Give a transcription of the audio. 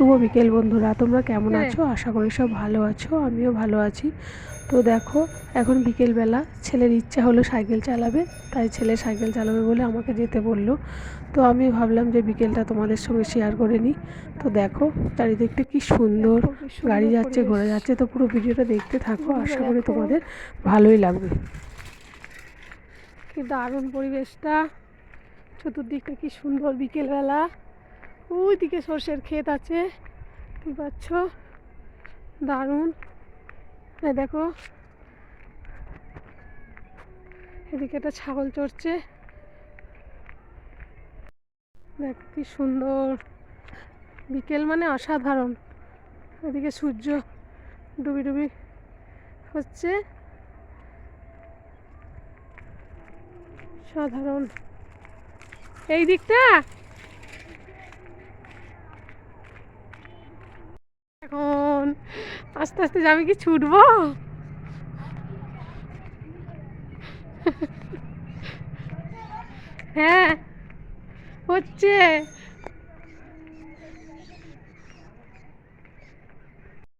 শুভ বিকেল বন্ধুরা তোমরা কেমন আছো? আশা করি সব ভালো আছো আমিও ভালো আছি। তো দেখো এখন বিকেলবেলা ছেলের ইচ্ছা হলো সাইকেল চালাবে তাই ছেলে সাইকেল চালাবে বলে আমাকে যেতে বলল। তো আমি ভাবলাম যে বিকেলটা তোমাদের সঙ্গে শেয়ার করে নিই। তো দেখো চারিদিকটা কি সুন্দর গাড়ি যাচ্ছে ঘোরা যাচ্ছে তো পুরো ভিডিওটা দেখতে থাকো আশা করি তোমাদের ভালোই লাগবে। কি দারুণ পরিবেশটা চতুর্দিকটা কি সুন্দর বিকেলবেলা। ওই দিকে সর্ষের ক্ষেত আছে, দেখতে পাচ্ছ? এই দেখো। এদিকে একটা ছাগল চড়ছে। দেখ কি সুন্দর। বিকেল মানে অসাধারণ। এদিকে সূর্য ডুবি ডুবি হচ্ছে। সাধারণ এই দিকটা এখন আস্তে আস্তে যাবে কি ছুটবো? হ্যাঁ হচ্ছে।